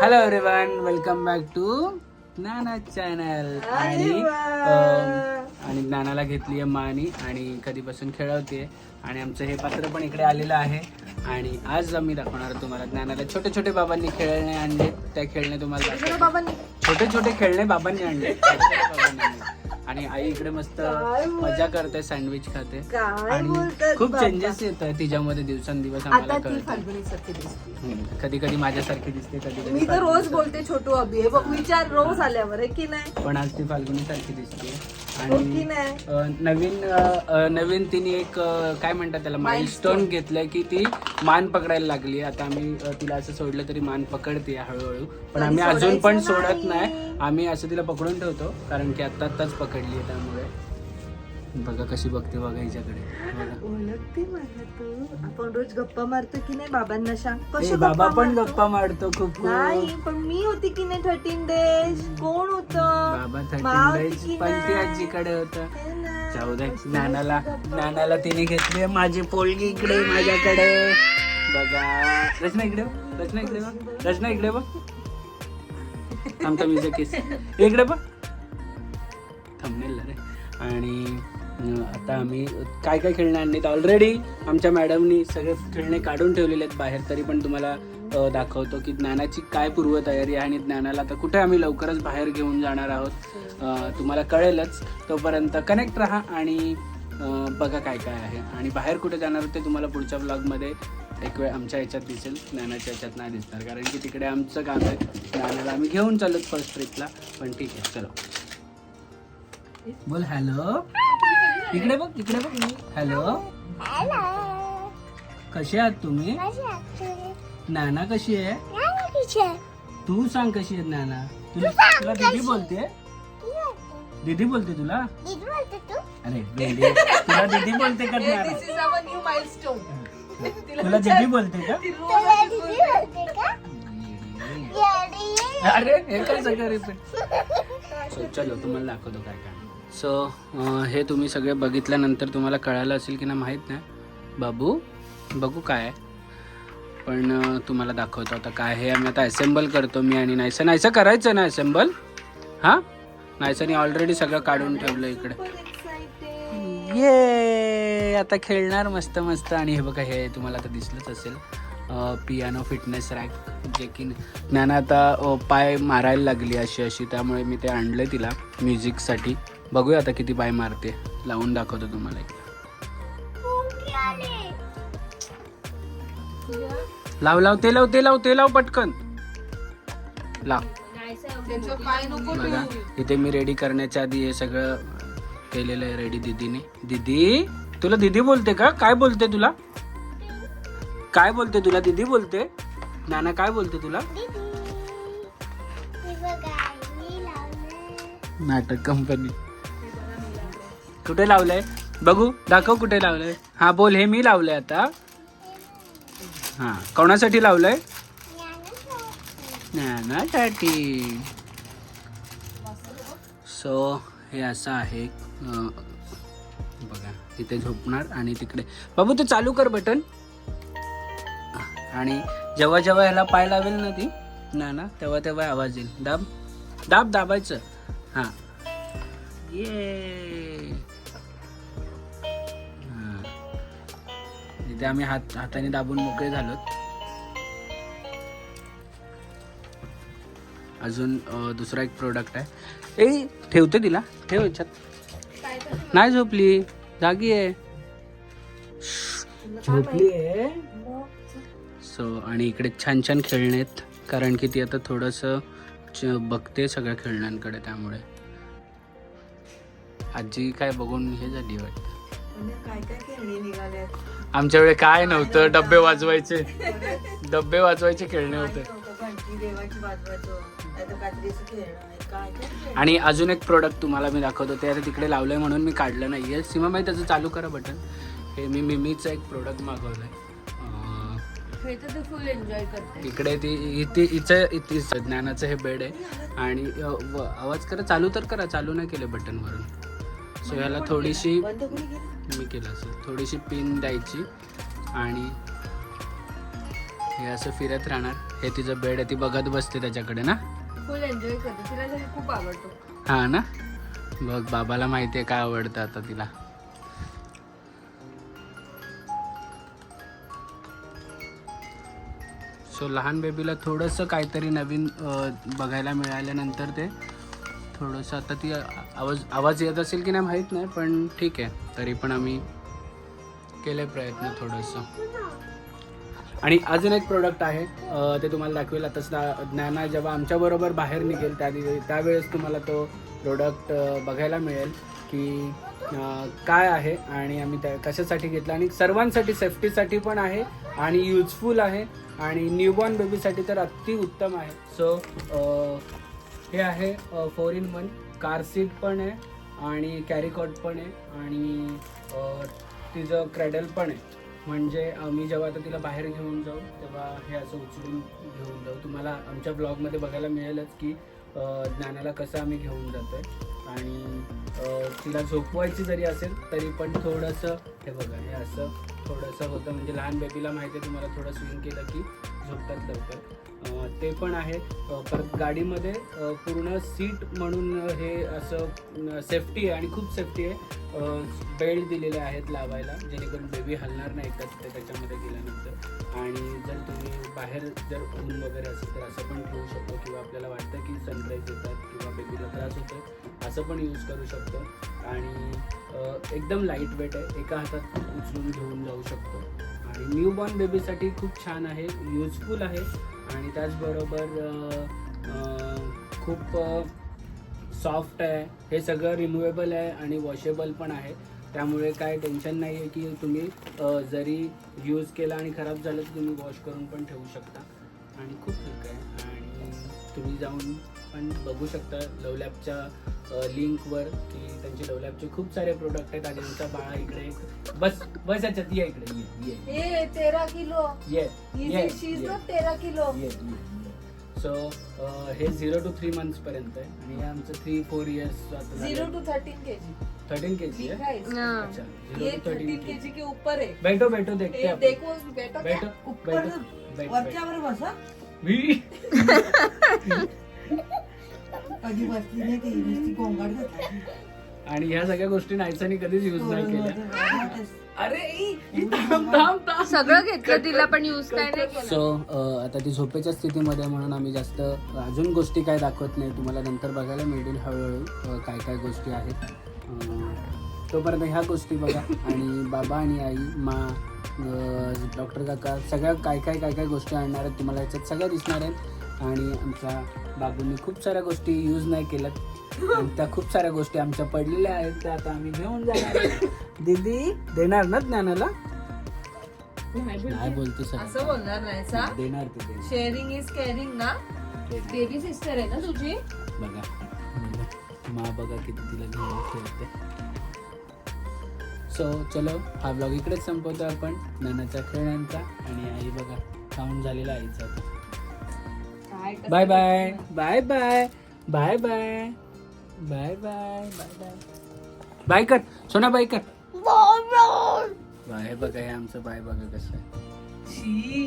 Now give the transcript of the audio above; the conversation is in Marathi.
Hello everyone welcome back to Nana channel आणि आणि नानाला घेतली आहे मानी आणि कधीपासून खेळवते आणि आमचं हे पात्र पण इकडे आलेलं आहे. आणि आज आम्ही दाखवणार आहोत तुम्हाला नानाला छोटे छोटे बाबांनी खेळणे आणले. त्या खेळणे तुम्हाला छोटे छोटे खेळणे बाबांनी आणले. बाबांनी आणले. आणि आई इकडे मस्त मजा करते सँडविच खाते. आणि खूप? चेंजेस येत आहेत तिच्यामध्ये दिवसांदिवस आम्हाला कळत. कधी कधी माझ्यासारखी दिसते कधी मी तर रोज बोलते छोटू अभि. हे बघ विचार रोज आल्यावर आहे की नाही? पण आज ती फाल्गुनी सारखी दिसते आणि नवीन नवीन तिने एक काय म्हणतात त्याला माइलस्टोन घेतलंय की ती मान पकडायला लागली. आता आम्ही तिला असं सोडलं तरी मान पकडते हळूहळू. पण आम्ही अजून पण सोडत नाही. आम्ही असं तिला पकडून ठेवतो कारण की आता आत्ताच पकडली आहे त्यामुळे. बघा कशी बघते बघा हिच्याकडे. बघा. ओळखते मला तू. आपण रोज गप्पा मारतो की नाही बाबांना सांग. बाबा पण? गप्पा मारतो खूप. पण मी होती की नाही थर्टीन डेज बाबा थर्टीन पण ती आजीकडे होतं. जाऊ दे नानाला नानाला तिने घेतली. माझी पोलगी इकडे माझ्याकडे. बघा. रचना इकडे रचना इकडे बघ. रचना इकडे बघ. थांबता मी केस इकडे बघ. थांबनेल रे. आणि आता आम्ही काय काय खेळणे आणलीत ऑलरेडी आमच्या मॅडमनी सगळे खेळणे काढून ठेवलेले आहेत बाहेर तरी पण तुम्हाला दाखवतो की ज्ञानाची काय पूर्वतयारी आहे आणि ज्ञानाला आता कुठे आम्ही लवकरच बाहेर घेऊन जाणार आहोत तुम्हाला कळेलच. तोपर्यंत कनेक्ट राहा आणि बघा काय काय आहे. आणि बाहेर कुठे जाणार ते तुम्हाला पुढच्या ब्लॉगमध्ये एक वेळ आमच्या ह्याच्यात दिसेल. ज्ञानाच्या ह्याच्यात नाही दिसणार. कारण की तिकडे आमचं काम आहे. ज्ञानाला आम्ही घेऊन चालत फर्स्ट ट्रिपला पण ठीक आहे चलो. बोल हॅलो इकडे बघ इकडे बघ. हॅलो कसे आहात तुम्ही? नाना कशी आहे? तू सांग कशी आहे नाना? तुला तुला दीदी बोलते? दीदी बोलते. तुला? अरे दीदी. तुला दीदी बोलते का नाना? This is our new milestone तुला दीदी बोलते का? अरे हे काय सगळं रिपीट सो चलो तुम्हाला दाखवतो काय काय. सो हे तुम्ही सगळे बघितल्यानंतर तुम्हाला कळालं असेल की नाही माहीत नाही. बाबू बघू काय आहे. पण तुम्हाला दाखवतो आता काय हे आम्ही आता असेंबल करतो मी आणि नायसा नायसा करायचं ना असेंबल हां? नायसाने ऑलरेडी सगळं काढून ठेवलं इकडे. ये आता खेळणार मस्त मस्त. आणि हे बघा हे तुम्हाला आता दिसलंच असेल. पियानो फिटनेस रॅक जे की ज्ञान आता पाय मारायला लागली अशी अशी. त्यामुळे मी ते आणलं तिला म्युझिकसाठी बघूया आता किती पाय मारते. लावून दाखवतो तुम्हाला एकदा. लाव लाव ते लाव ते लाव ते लाव पटकन. लाव. बघा इथे मी रेडी करण्याच्या आधी हे सगळं केलेलं आहे रेडी दीदीने. दीदी तुला दीदी बोलते का? काय बोलते तुला? काय बोलते तुला? दीदी बोलते. नाना काय बोलते तुला? नाटक कंपनी कुठे लावलंय? बघू दाखव कुठे लावलंय. हा बोल हे मी लावलंय आता. हा. कोणासाठी लावलंय? नानासाठी सो हे असं आहे बघा इथे झोपणार आणि तिकडे. बाबू ते चालू कर बटन. आणि जेव्हा जेव्हा ह्याला पाय लावेल ना ती ना ना तेव्हा तेव्हा आवाज येईल. दाब दाब दाबायचं. हां. ये इथे आम्ही हात हाताने दाबून मोकळे झालोत. अजून दुसरा एक प्रोडक्ट आहे. ए ठेवते तिला. ठेव याच्यात. नाही झोपली. जागी आहे. झोपली आहे सो आणि इकडे छान छान खेळणे आहेत. कारण की ती आता थोडंसं बघते सगळ्या खेळण्यांकडे त्यामुळे. आजी काय बघून हे झाली वाटतं? आमच्या वेळी काय नव्हतं डब्बे वाजवायचे. डब्बे वाजवायचे खेळणे होते? आणि अजून एक प्रोडक्ट तुम्हाला मी दाखवतो. ते आता तिकडे लावलंय म्हणून मी काढलं नाही आहे सीमाबाई त्याचं चालू करा बटन हे मी मिमीचं एक प्रोडक्ट मागवलंय. अं, खेळतं ते फुल एन्जॉय करते इकडे ती इथे इथे इथे ज्ञानाचं हे बेड आहे. आणि आवाज करा. चालू तर करा. चालू नाही केलं बटनवरून सो ह्याला थोडीशी मी केलं असेल. थोडीशी पिन द्यायची आणि हे असं फिरत राहणार. हे तिचं बेड आहे ती बघत बसते त्याच्याकडे ना? फुल एन्जॉय करते. तिला हे खूप आवडतो. हा ना? बघ बाबाला माहितीये काय आवडतं आता तिला. सो लहान बेबीला थोडंसं काहीतरी नवीन बघायला मिळाल्यानंतर ते थोडंसं. आता ती आवाज आवाज येत असेल की नाही माहीत नाही पण ठीक आहे. तरी पण आम्ही केले प्रयत्न थोडंसं. आणि अजून एक प्रोडक्ट आहे ते तुम्हाला दाखवेल. आता स्ना- ज्ञाना जेव्हा आमच्याबरोबर बाहेर निघेल त्या त्यावेळेस तुम्हाला तो प्रोडक्ट बघायला मिळेल की काय आहे आणि आम्ही त्या कशासाठी घेतला. आणि सर्वांसाठी सेफ्टीसाठी पण आहे आणि युजफुल आहे. आणि न्यूबॉर्न बेबीसाठी तर अति उत्तम आहे. सो हे आहे four in one car seat पण आहे आणि कॅरीकॉट पण आहे आणि तिचं क्रॅडल पण आहे. म्हणजे आम्ही जेव्हा आता तिला बाहेर घेऊन जाऊ तेव्हा हे असं उचलून घेऊन जाऊ. तुम्हाला आमच्या ब्लॉगमध्ये बघायला मिळेलच की ज्ञानाला कसं आम्ही घेऊन जातो आहे आणि तिला झोपवायची जरी असेल तरी पण थोडंसं हे बघा हे असं थोडंसं होतं. म्हणजे लहान बेबीला माहिती आहे तुम्हाला थोडं स्विंग केलं की झोपतात लवकर. ते पण आहे परत गाडीमध्ये पूर्ण सीट म्हणून हे असं सेफ्टी आहे आणि खूप सेफ्टी आहे. बेल्ट दिलेले आहेत लावायला जेणेकरून बेबी हलणार नाही का ते त्याच्यामध्ये गेल्यानंतर. आणि जर तुम्ही बाहेर जर ऊन वगैरे असेल तर असं पण ठेवू शकतो किंवा आपल्याला वाटतं की सनराईज येतात किंवा बेबीला त्रास होतो असं पण यूज करू शकतो. आणि एकदम लाइट वेट आहे. एका हातात उचलून घेऊन जाऊ शकतो. आणि न्यू बॉर्न बेबीसाठी खूप छान आहे. युजफुल आहे. आणि त्याचबरोबर खूप सॉफ्ट आहे. हे सगळं रिमुवेबल आहे आणि वॉशेबल पण आहे. त्यामुळे काय टेन्शन नाही आहे की तुम्ही जरी यूज केला आणि खराब झालं तर तुम्ही वॉश करून पण ठेवू शकता. आणि खूप ठीक आहे. आणि तुम्ही जाऊन पण बघू शकता लवलॅपच्या लिंकवर की त्यांचे लवलॅबचे खूप सारे प्रोडक्ट आहेत आणि आमचा बाळा इकडे बस बस याच्यात ये इकडे ये ये ए तेरा किलो. ये ये ये. तेरा किलो. सो हे झिरो टू थ्री मंथ्स पर्यंत आहे. आणि हे आमचं three four years zero to thirteen K G thirteen K G है है। हाँ। अच्छा ये zero to thirteen thirteen K G K ऊपर है बैठो बैठो देखते ए, हैं. देखो बेटा क्या बैठो ऊपर बैठो बैठ, बैठ. वरच्यावर बसा. मी? कधी बसली नाही ती नुसती गोंगाट घातली. आणि ह्या सगळ्या गोष्टी नायसानी कधीच युज नाही केल्या. अरे ई, ई, थांब थांब थांब सगळं घेतलं तिला पण युज काय नाही केलं. सो आता ती झोपेच्या स्थितीमध्ये आहे म्हणून आम्ही जास्त अजून गोष्टी काय दाखवत नाही. तुम्हाला नंतर बघायला मिळतील हळूहळू अ, काय काय गोष्टी आहेत. अ, तोपर्यंत ह्या गोष्टी बघा. आणि बाबा आणि आई मा डॉक्टर काका सगळ्या काय काय काय काय गोष्टी आणणार आहेत. तुम्हाला याच्यात सगळ्या दिसणार आहेत. आणि आमच्या बाबूंनी खूप साऱ्या गोष्टी यूज नाही केल्यात. आणि त्या खूप साऱ्या गोष्टी आमच्या पडलेल्या आहेत त्या आता आम्ही घेऊन जाणार आहे. दीदी देणार ना ज्ञानाला? नाही बोलते. सर. असं बोलणार नाही सा. देणार ते देणार. शेअरिंग इज केअरिंग ना. बेबी सिस्टर आहे ना तुझी? बघा. मा बघा किती तिला घेऊन खेळते. सो चलो हा ब्लॉग इकडेच संपवतो आपण. नानाच्या खेळण्यांचा. आणि आई बघा खाऊन झालेला आईचा कसं bye bye bye bye bye bye bye bye bye bye bye कर. सोना बाय कर. बाय बघा आमचं बाय बघा कसं आहे.